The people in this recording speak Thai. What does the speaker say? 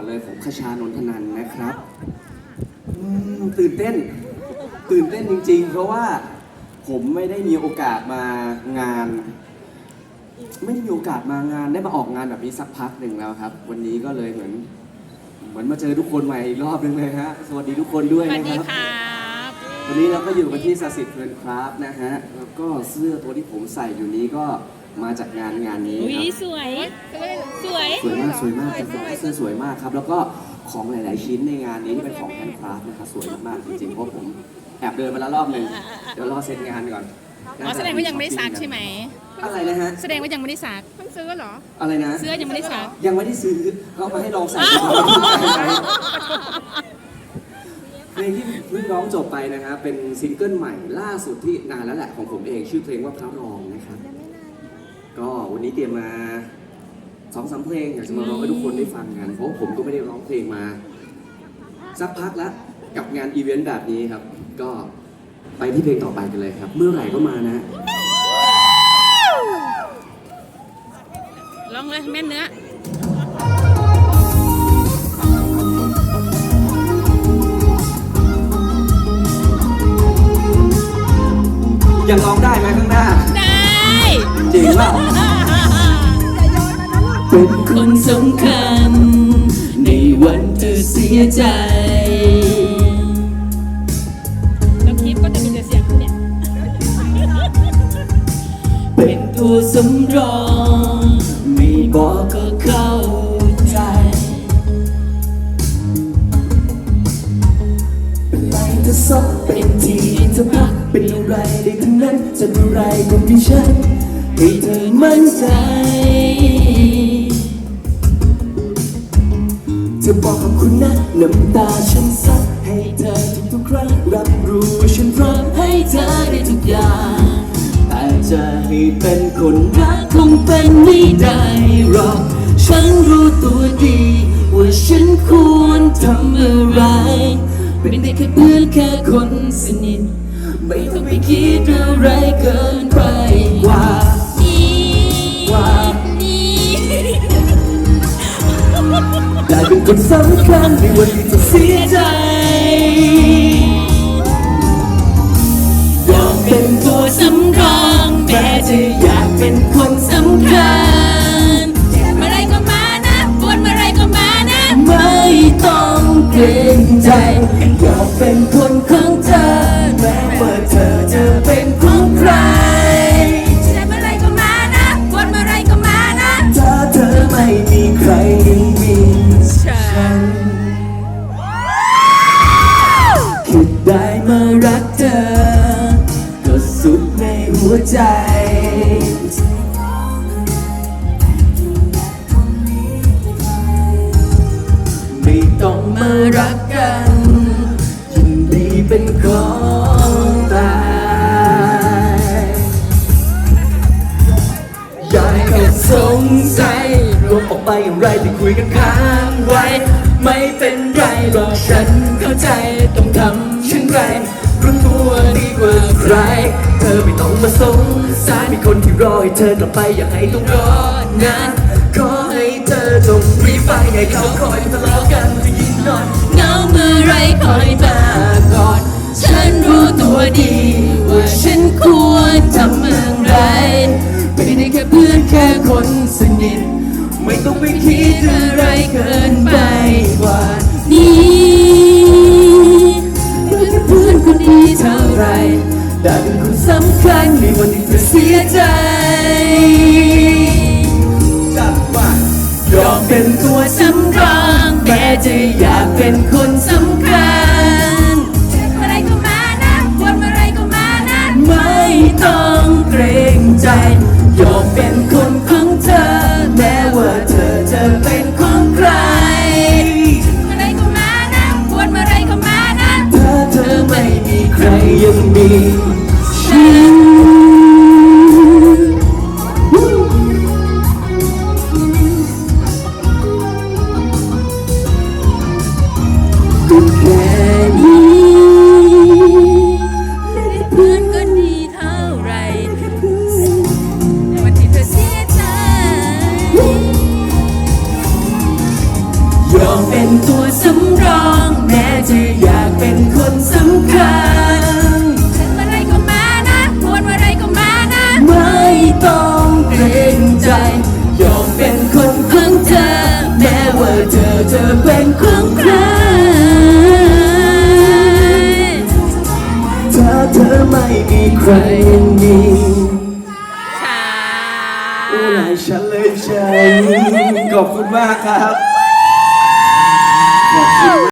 อนเลยผมคชานนทนันท์นะครับอืมตื่นเต้น ตื่นเต้นจริง ๆ เพราะว่าผมไม่ได้มีโอกาสมางาน ไม่ได้มีโอกาสมางานได้มาออกงานแบบนี้สักพักหนึ่งแล้วครับ วันนี้ก็เลยเหมือน เหมือนมาเจอทุกคนใหม่อีกรอบหนึงเลยฮะสวัสดีทุกคนด้วยสวัสนะดีครับ ครับวันนี้เราก็อยู่กันที่สสิทธิ์เพลินคราฟต์นะฮะ แล้วก็เสื้อตัวที่ผมใส่อยู่นี้ก็ มาจากงานงานนี้อุ้คยรับสวย สวย สวยมากสวยมากเสื้อสวยมากครับ แล้วก็ของหลาย ๆ ชิ้นในงานนี้ที่เป็นของแฮนด์คราฟต์นะครับสวยมาก ๆ จริง ๆ เพราะผมแอบเดินมาแล้วรอบหนึ่งเดี๋ยวรอเสร็จงานก่อนอ๋อแสดงว่ายังไม่ได้ซักใช่ไหม อะไรนะฮะ แสดงว่ายังไม่ได้ซัก เพิ่งซื้อเหรอ อะไรนะ เสื้อยังไม่ได้ซัก ยังไม่ได้ซื้อเขาเอามาให้ลองใส่ดูเพลงที่เพิ่งร้องจบไปนะครับเป็นซิงเกิลใหม่ล่าสุดที่นานแล้วแหละของผมเองชื่อเพลงว่าพระรองนะครับ ก็วันนี้เตรียมมาสองสามเพลงอยากจะมาร้องให้ทุกคนได้ฟังกัน เพราะว่าผมก็ไม่ได้ร้องเพลงมา สักพักแล้วกับงานอีเวนต์แบบนี้ครับ ก็ไปที่เพลงต่อไปกันเลยครับ เมื่อไหร่ก็มานะลองเลยแม่นเนื้อยังร้องได้ไหมข้างหน้าได้ จริงเปล่าเป็นคนสำคัญ ในวันเธอเสียใจ แล้วคลิปก็จะมีแต่เสียงเนี่ย เป็นตัวสำรอง ให้เธอมั่นใจ เธอบอกขอบคุณนะน้ำตาฉันซัดให้เธอทุกๆครั้งรับรู้ว่าฉันพร้อมให้เธอได้ทุกอย่างแต่จะให้เป็นคนรักคงเป็นไม่ได้หรอกฉันรู้ตัวดี ว่าฉันควรทำอะไรเป็นได้แค่เพื่อนแค่คนสนิท ไม่ต้องไปคิดอะไรเกินไป นคนสำคัญในวันที่เธอเสียใจ ยอมเป็นตัวสำรองแม้จะอยากเป็นคนสำคัญเมื่อไรก็มานะปวดเมื่อไรก็มานะ ไม่ต้องเกรงใจ ยอมเป็นคนข วใจ ไม่ต้องมารักกันยินดีเป็นของตายอย่าให้เขาสงสัยรวมออกไปอย่างไรที่คุยกันค้างไว้ ไม่เป็นไรหรอกฉันเข้าใจต้องทำเช่นไรรู้ตัว กว่าใคร เธอไม่ต้องมาสงสัยมีคนที่รอให้เธอกลับไปอย่าให้ต้องรอนานขอให้เธอจงรีบไปให้เขาคอยทะเลาะกันจะยิ่งนอนเหงาเมื่อไรคอยมาก่อน ฉันรู้ตัวดี ว่าฉันควรทำอะไรไม่ได้แค่เพื่อนแค่คนสนิทไม่ต้องไปคิดอะไมเป็นตัวสำรองแม้จะอยากเป็นคนสำคัญเมื่อไรก็มานะปวดเมื่อไรก็มานะ ไม่ต้องเกรงใจ ยอมเป็นคนของเธอ แม้ว่าเธอจะเป็นของใครเมื่อไรก็มานะปวดเมื่อไรก็มานะถ้าเธอไม่มีใครยัง สำรองแม้จะอยากเป็นคนสำคัญฉันเมื่อไรก็มานะควรเมื่อไรก็มานะ ไม่ต้องเกรงใจ ยอมเป็นคนของเธอ แม้ว่าเธอจะเป็นของใครถ้าเธอไม่มีใครมีช้าโอ้ยฉันเลยฉันขอบคุณมากครับ